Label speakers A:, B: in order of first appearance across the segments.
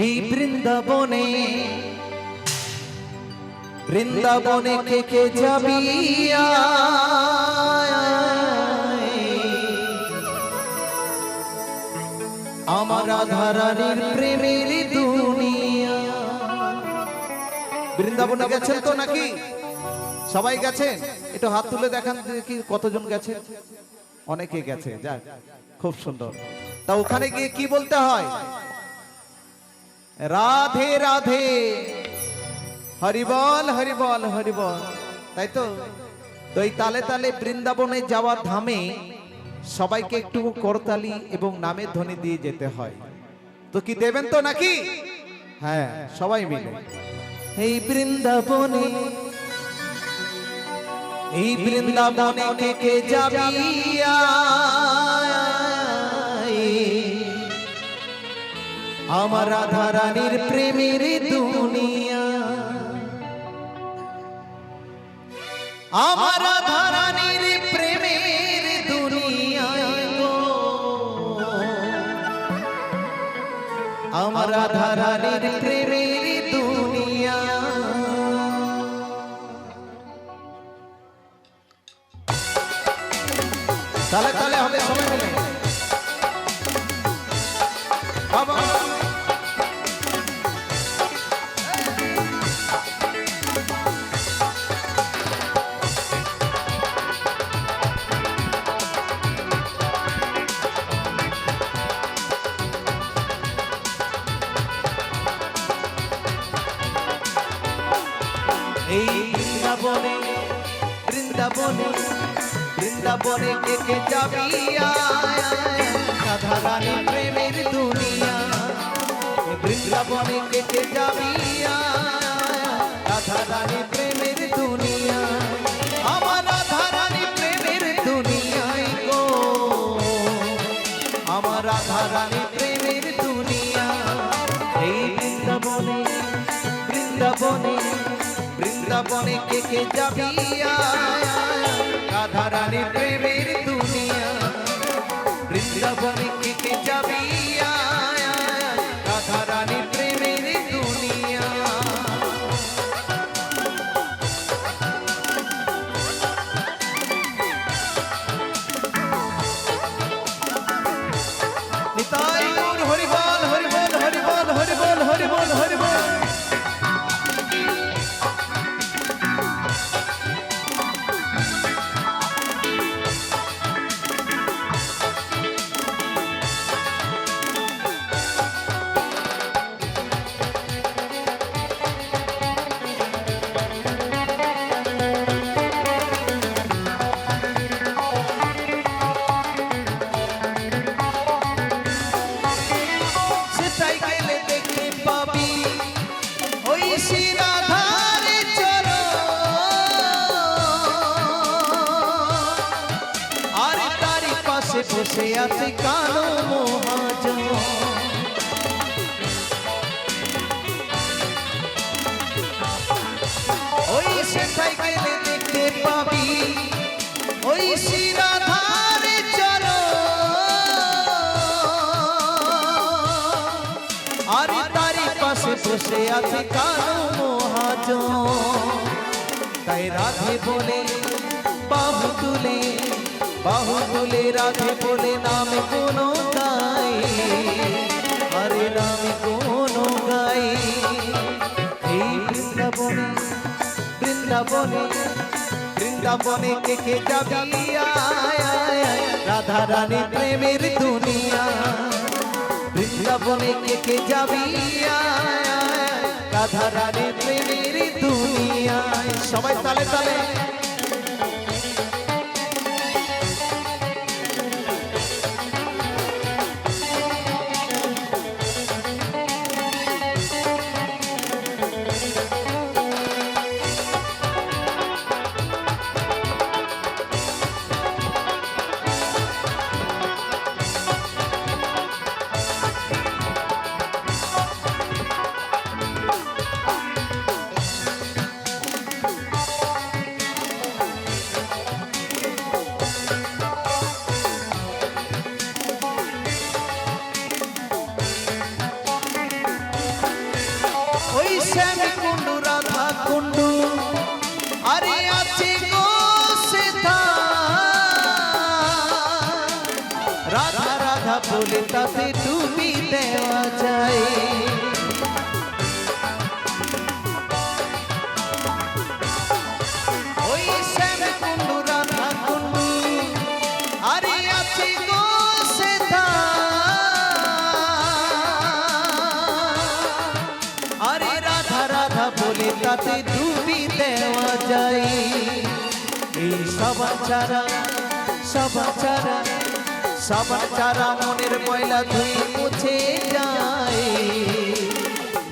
A: এই বৃন্দাবনে বৃন্দাবনে কে কে যাবি আমার আধারানির প্রেমের দুনিয়া। বৃন্দাবনে গেছেন তো নাকি? সবাই গেছেন? একটু হাত তুলে দেখান কি কতজন গেছে অনেকে গেছে, যাক, খুব সুন্দর। তা ওখানে গিয়ে কি বলতে হয়? রাধে রাধে। হরিবল হরিবল হরিবল। তাই তো? তো এই তালে তালে বৃন্দাবনে যাওয়ার ধামে সবাইকে একটু করতালি এবং নামের ধ্বনি দিয়ে যেতে হয়। তো কি দেবেন তো নাকি? হ্যাঁ সবাই মিলে। এই বৃন্দাবনে এই বৃন্দাবনে কে কে আমার রাধা রানীর প্রেমের দুনিয়া। আমার রাধা রানীর প্রেমের দুনিয়া আমার রাধা রানীর প্রেমের দুনিয়া। তালে তালে হবে, সবাই মিলে। বাবা। বৃন্দাবনে বৃন্দাবনে বৃন্দাবনে কে কে যাবি রাধা রানী প্রেমের দুনিয়া বৃন্দাবনে কে কে যাবি যাবি রাধা ওই গেলে দেখতে পাবি, ওই শিরাধার চরণ। আর পাশে বসে আছে কালো মহাজন। তাই রাধে বলে, বাহু তুলে বাহু তুলে রাধে বলে নামে কোনো গাই। আরে নামে কোনো গাই। এই বৃন্দাবনে বৃন্দাবনে বৃন্দাবনে কে কে যাবি? রাধা রানী প্রেমের দুনিয়া। বৃন্দাবনে কে কে যাবি? রাধা রানী প্রেমের দুনিয়ায় সবাই তালে তালে। শ্যাম কুণ্ডু রাধা কুণ্ডু আরে আছে গো সেথা রাধা রাধা বলে তাতে ডুবি দেওয়া তাতে ডুবি দেওয়া যায়। এই সবার চারা সবার চারা সবার চারা মনের ময়লা ধুয়ে মুছে যায়।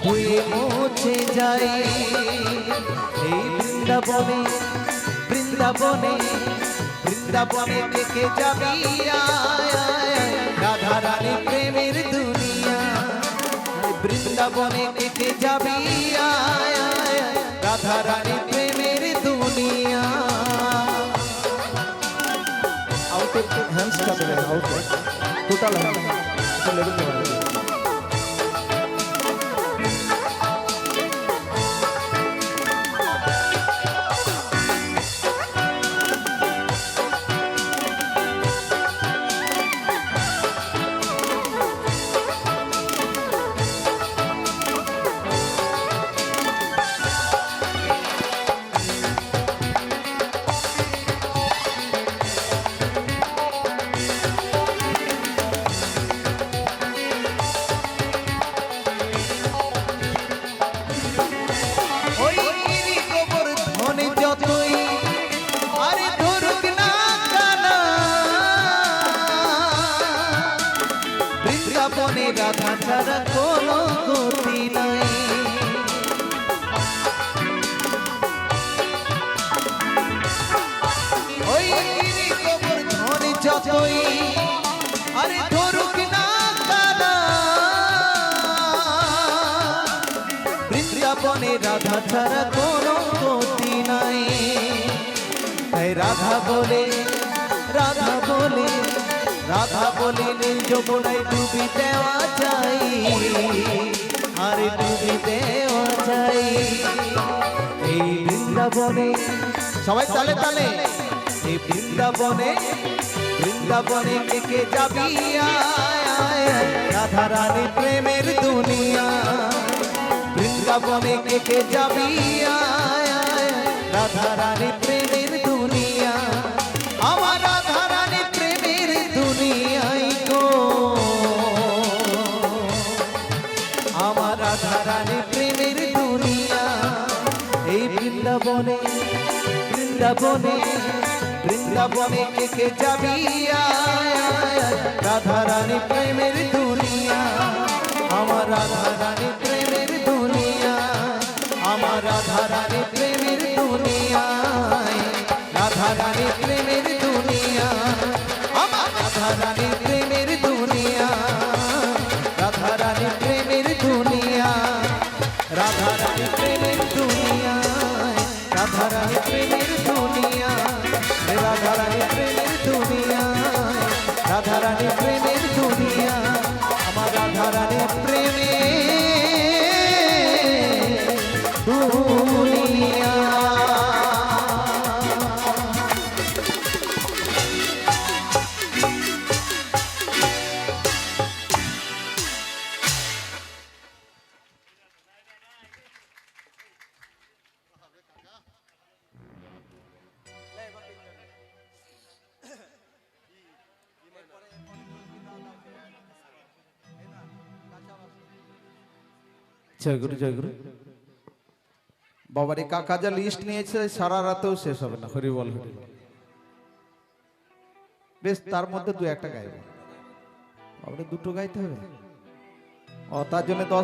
A: ধুয়ে মুছে যায়। এই বৃন্দাবনে বৃন্দাবনে বৃন্দাবনে দেখে যাবি। রাধা রানী প্রেমের বৃন্দাবনে দেখে যাবি আয়, আয়, আয়, রাধা রানী প্রেমের দুনিয়া আউটে হ্যান্ডস কাটে আউটে টোটাল ছাড়া কোনো গতি নাই। ওই গিরি গোবর ধনে যতই, আরে ধরুক না কানা বৃন্দাবনে রাধা ছাড়া কোনো গতি নাই। রাধা বলে রাধা বলে রাধা বলে নীল যমুনায় ডুবি দেওয়া চাই আরে ডুবি দেওয়া চাই এই বৃন্দাবনে, সবাই তালে তালে, এই বৃন্দাবনে বৃন্দাবনে থেকে যাবি রাধা রানী প্রেমের দুনিয়া, বৃন্দাবনে কেটে যাবি রাধা রানী প্রেমের বৃন্দাবনে বৃন্দাবনে বৃন্দাবনে কে যাবি আয়, আয়, রাধা রানী প্রেমের দুনিয়া আমার রাধা রানী প্রেমের দুনিয়া আমার রাধা রানী প্রেমের জয়গুরু জয়গুরু বাবারে কাকা যা লিস্ট নিয়েছে, সারা রাতেও শেষ হবে না। হরি বল, হরি বেশ, তার মধ্যে দু একটা গাইব। দুটো গাইতে হবে? ও, তার জন্য দশ